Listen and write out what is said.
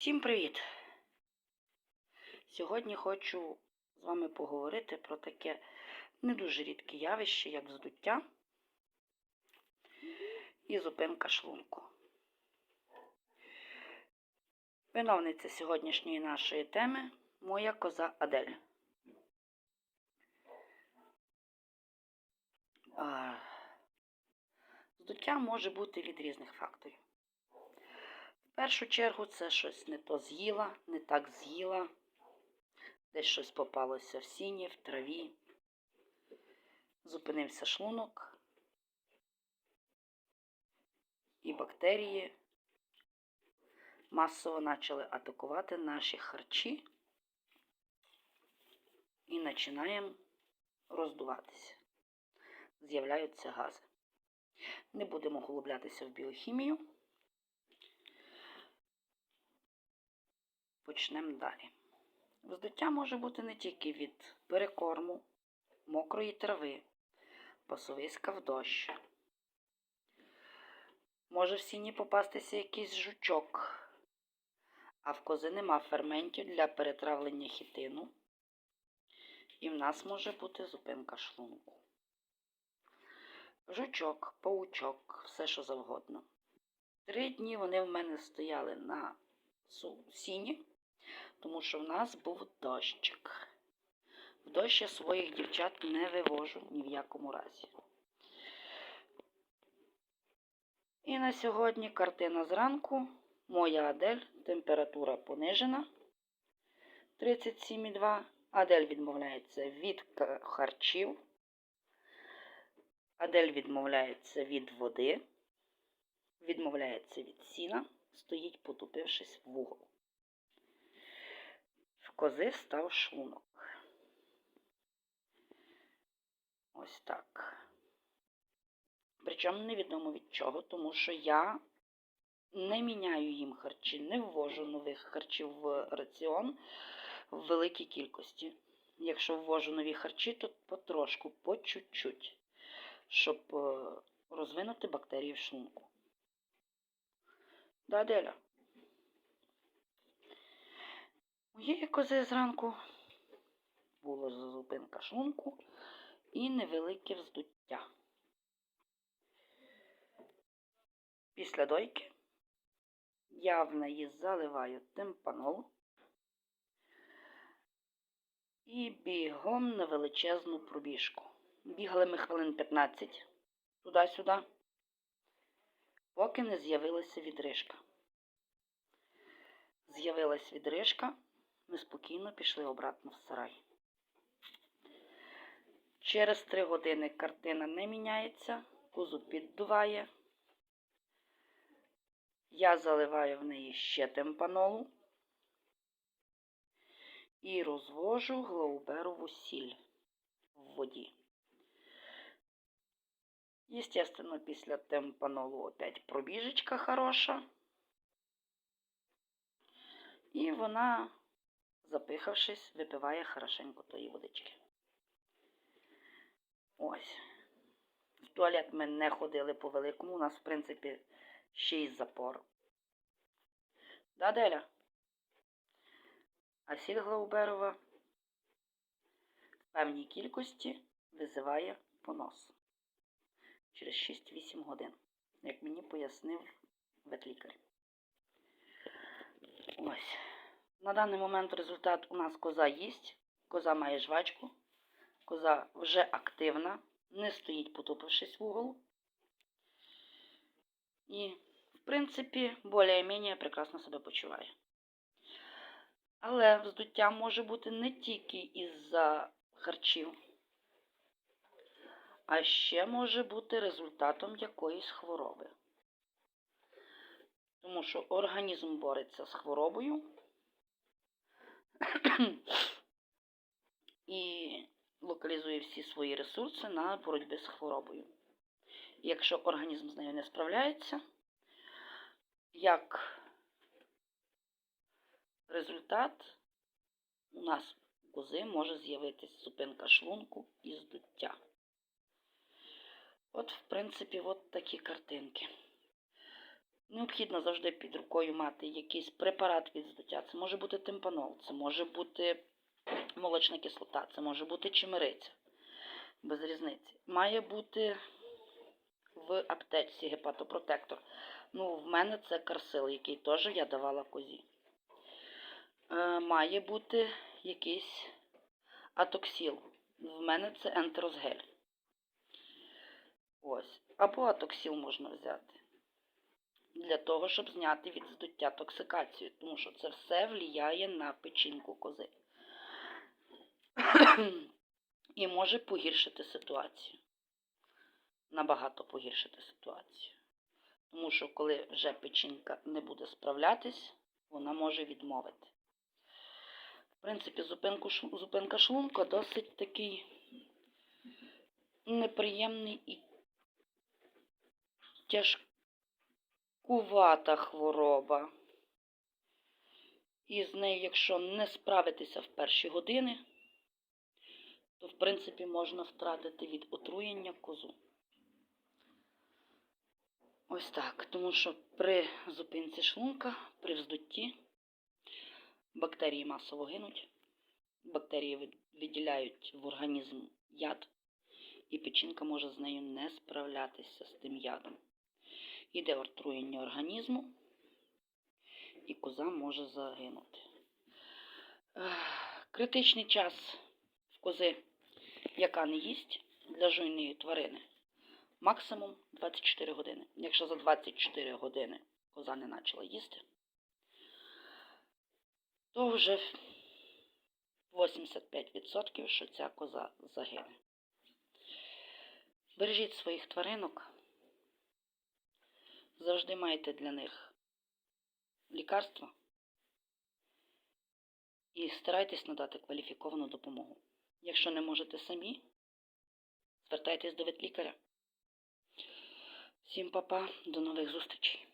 Всім привіт! Сьогодні хочу з вами поговорити про таке не дуже рідке явище, як здуття і зупинка шлунку. Виновниця сьогоднішньої нашої теми моя коза Адель. Здуття може бути від різних факторів. В першу чергу це щось не то з'їла, не так з'їла, десь щось попалося в сіні, в траві, зупинився шлунок, і бактерії масово почали атакувати наші харчі і починаємо роздуватися. З'являються гази. Не будемо углублятися в біохімію. Почнемо далі. Вздуття може бути не тільки від перекорму, мокрої трави, пасовиська в дощ. Може в сіні попастися якийсь жучок, а в кози нема ферментів для перетравлення хітину. І в нас може бути зупинка шлунку. Жучок, паучок, все що завгодно. Три дні вони в мене стояли на сіні, тому що в нас був дощик. В дощ я своїх дівчат не вивожу ні в якому разі. І на сьогодні картина зранку. Моя Адель, температура понижена 37,2. Адель відмовляється від харчів. Адель відмовляється від води, відмовляється від сіна, стоїть, потупившись в угол. Кози став шлунок. Ось так. Причому невідомо від чого, тому що я не міняю їм харчі, не ввожу нових харчів в раціон в великій кількості. Якщо ввожу нові харчі, то потрошку, по чуть-чуть щоб розвинути бактерії в шлунку. Да, Аделя. Моєї кози зранку була зупинка шлунку і невелике вздуття. Після дойки я в неї заливаю темпанол і бігом на величезну пробіжку. Бігали ми хвилин 15 туди-сюди, поки не з'явилася відрижка. З'явилась відрижка, ми спокійно пішли обратно в сарай. Через три години картина не міняється, козу піддуває. Я заливаю в неї ще темпанолу і розвожу глауберову сіль в воді. Естественно, після темпанолу опять пробіжечка хороша. І вона, запихавшись, випиває хорошенько тої водички. Ось. В туалет ми не ходили по великому, у нас, в принципі, ще й запор. Да, Деля? А сіль Глауберова в певній кількості визиває понос через 6-8 годин, як мені пояснив ветлікар. Ось. На даний момент результат у нас коза їсть, коза має жвачку, коза вже активна, не стоїть, потупившись в угол. І, в принципі, більш-менш прекрасно себе почуває. Але вздуття може бути не тільки із-за харчів а ще може бути результатом якоїсь хвороби. Тому що організм бореться з хворобою і локалізує всі свої ресурси на боротьбі з хворобою. Якщо організм з нею не справляється, як результат у нас у кози може з'явитися зупинка шлунку і здуття. От, в принципі, от такі картинки. Необхідно завжди під рукою мати якийсь препарат від здуття. Це може бути тимпанол, це може бути молочна кислота, це може бути чимериця. Без різниці. Має бути в аптечці гепатопротектор. Ну, в мене це карсил, який теж я давала козі. Е, має бути якийсь атоксіл. В мене це ентерозгель. Ось. Або атоксіл можна взяти. Для того, щоб зняти від здуття токсикацію. Тому що це все влияє на печінку кози. І може погіршити ситуацію. Набагато погіршити ситуацію. Тому що коли вже печінка не буде справлятись, вона може відмовити. В принципі, зупинку, зупинка шлунка досить такий неприємний і тяжкувата хвороба. І з нею, якщо не справитися в перші години, то в принципі можна втратити від отруєння козу. Ось так. Тому що при зупинці шлунка, при вздутті бактерії масово гинуть. Бактерії виділяють в організм яд, і печінка може з нею не справлятися з тим ядом. Іде отруєння організму, і коза може загинути. Критичний час в кози, яка не їсть для жуйної тварини, максимум 24 години. Якщо за 24 години коза не почала їсти, то вже 85% що ця коза загине. Бережіть своїх тваринок. Завжди майте для них лікарства і старайтесь надати кваліфіковану допомогу. Якщо не можете самі, звертайтесь до ветлікаря. Всім папа, до нових зустрічей.